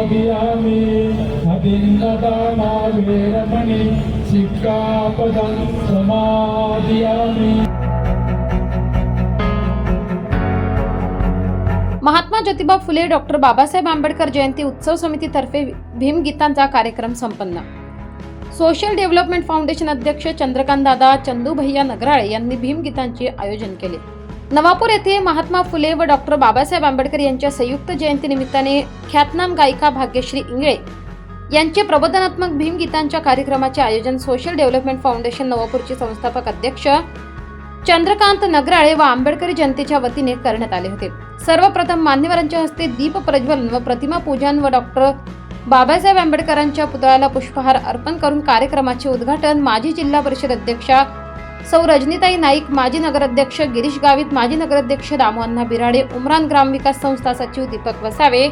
समाधियामि अभिन्नदाना वेरमणि सिक्कापदं समाधियामि महात्मा ज्योतिबा फुले डॉक्टर बाबासाहेब आंबेडकर जयंती उत्सव समितीतर्फे भीमगीतांचा कार्यक्रम संपन्न. सोशल डेव्हलपमेंट फाउंडेशन अध्यक्ष चंद्रकांत दादा चंदू भैया नगराळे यांनी भीमगीतांचे आयोजन केले. नवापूर येथे महात्मा फुले व डॉक्टर बाबासाहेब आंबेडकर यांच्या संयुक्त जयंती निमित्ताने ख्यातनाम गायिका भाग्यश्री इंगळे यांचे प्रबोधनात्मक भीमगीतांच्या कार्यक्रमाचे आयोजन सोशल डेव्हलपमेंट फाउंडेशन नवापूरचे संस्थापक अध्यक्ष चंद्रकांत नगराळे व आंबेडकरी जनतेच्या वतीने करण्यात आले होते. सर्वप्रथम मान्यवरांच्या हस्ते दीप प्रज्वलन व प्रतिमा पूजन व डॉक्टर बाबासाहेब आंबेडकरांच्या पुतळ्याला पुष्पहार अर्पण करून कार्यक्रमाचे उद्घाटन माजी जिल्हा परिषद अध्यक्षा सौ रजनीताई नाईक माजी नगराध्यक्ष गिरीश गावित माजी नगराध्यक्ष दामोअण्णा बिराडे उमरान ग्रामविकास संस्था सचिव दीपक वसावे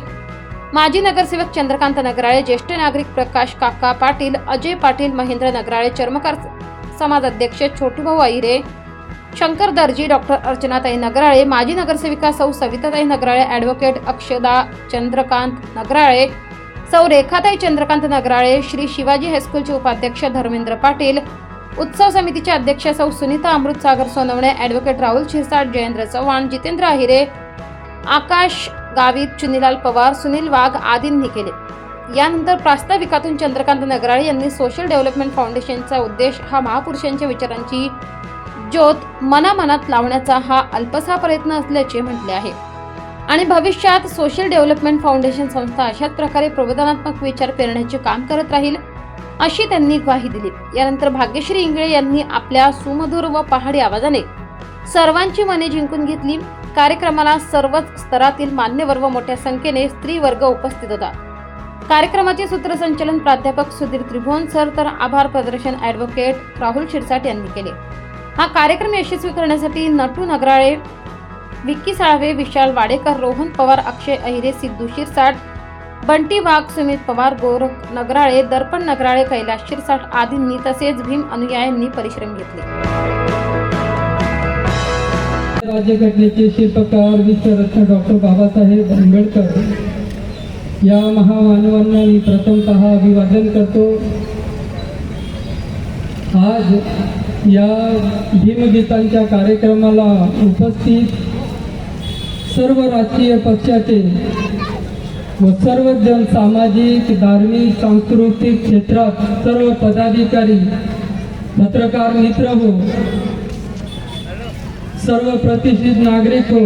माजी नगरसेवक चंद्रकांत नगराळे ज्येष्ठ नागरिक प्रकाश काका पाटील अजय पाटील महेंद्र नगराळे चर्मकार समाज अध्यक्ष छोटूभाऊ अहिरे शंकर दर्जी डॉक्टर अर्चनाताई नगराळे माजी नगरसेविका सौ सविताताई नगराळे ॲडव्होकेट अक्षदा चंद्रकांत नगराळे सौ रेखाताई चंद्रकांत नगराळे श्री शिवाजी हायस्कूलचे उपाध्यक्ष धर्मेंद्र पाटील उत्सव समितीचे अध्यक्ष सौ सुनीता अमृतसागर सोनवणे ॲडव्होकेट राहुल शिरसाट जयेंद्र चव्हाण जितेंद्र अहिरे आकाश गावित चुनीलाल पवार सुनील वाघ आदींनी केले. यानंतर प्रास्ताविकातून चंद्रकांत नगराळे यांनी सोशल डेव्हलपमेंट फाउंडेशनचा उद्देश हा महापुरुषांच्या विचारांची ज्योत मनामनात लावण्याचा हा अल्पसा प्रयत्न असल्याचे म्हटले आहे. आणि भविष्यात सोशल डेव्हलपमेंट फाउंडेशन संस्था अशाच प्रकारे प्रबोधनात्मक विचार पेरण्याचे काम करत राहील. अशी त्यांनी ग्वाही दिली. यानंतर भाग्यश्री इंगळे यांनी आपल्या सुमधुर व पहाडी आवाजाने सर्वांची मने जिंकून घेतली. कार्यक्रमाला सर्वच स्तरातील मान्यवर व मोठ्या संख्येने स्त्री वर्ग उपस्थित होता. कार्यक्रमाचे सूत्रसंचालन प्राध्यापक सुधीर त्रिभुवन सर तर आभार प्रदर्शन ॲडव्होकेट राहुल शिरसाट यांनी केले. हा कार्यक्रम यशस्वी करण्यासाठी नटू नगराळे विक्की साळवे विशाल वाडेकर रोहन पवार अक्षय अहिरे सिद्धू शिरसाट बंटी वाघ सुमित पवार गोरख नगराळे दर्पण नगराळे कैलास शिरसाट आदींनी तसेच भीम अनुयायांनी परिश्रम घेतले. राज्यघटनेचे शिल्पकार विश्वरत्न डॉक्टर बाबासाहेब आंबेडकर या महामानवांना मी प्रथमतः अभिवादन करतो. आज या भीमगीतांच्या कार्यक्रमाला उपस्थित सर्व राजकीय पक्षाचे व सर्व जन सामाजिक धार्मिक सांस्कृतिक क्षेत्रात सर्व पदाधिकारी पत्रकार मित्र हो सर्व प्रतिष्ठित नागरिक हो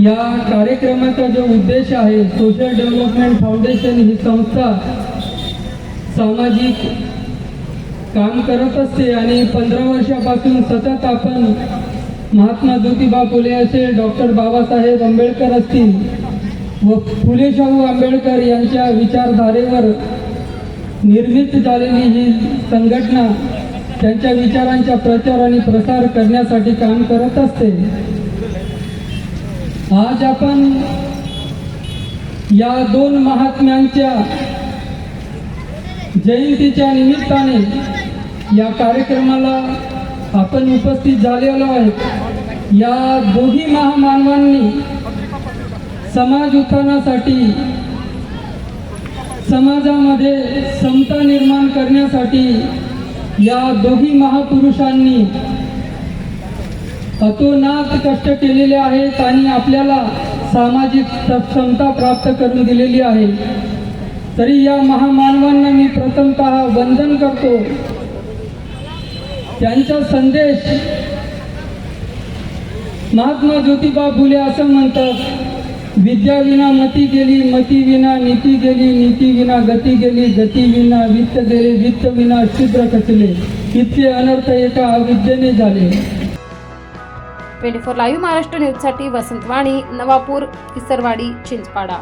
या कार्यक्रमाचा जो उद्देश आहे सोशल डेव्हलपमेंट फाउंडेशन ही संस्था सामाजिक काम करत असते आणि पंधरा वर्षापासून सतत आपण महात्मा ज्योतिबा फुले असेल डॉक्टर बाबासाहेब आंबेडकर असतील व फुले शाहू आंबेडकर यांच्या विचारधारेवर निर्मित झालेली ही संघटना त्यांच्या विचारांचा प्रचार आणि प्रसार करण्यासाठी काम करत असते. आज आपण या दोन महात्म्यांच्या जयंतीच्या निमित्ताने या कार्यक्रमाला आपण उपस्थित झालेलो आहे या दोघी महामानवांनी समाज उत्थानासाठी समाजामध्ये समता निर्माण करण्यासाठी या दोघी महापुरुषांनी अतोनात कष्ट केलेले आहेत आणि आपल्याला सामाजिक क्षमता प्राप्त करून दिलेली आहे. तरी या महामानवांना मी प्रथमतः वंदन करतो. त्यांचा संदेश महात्मा ज्योतिबा फुले असं म्हणतात विद्या विना मती गेली मती विना नीती गेली नीती विना गती गेली गती विना वित्त गेले वित्त विना शूद्र कचले इतके अनर्थ एका अविद्येने झाले. ट्वेंटी फोर लाईव्ह महाराष्ट्र न्यूजसाठी वसंत वाणी नवापूर किसरवाडी चिंचपाडा.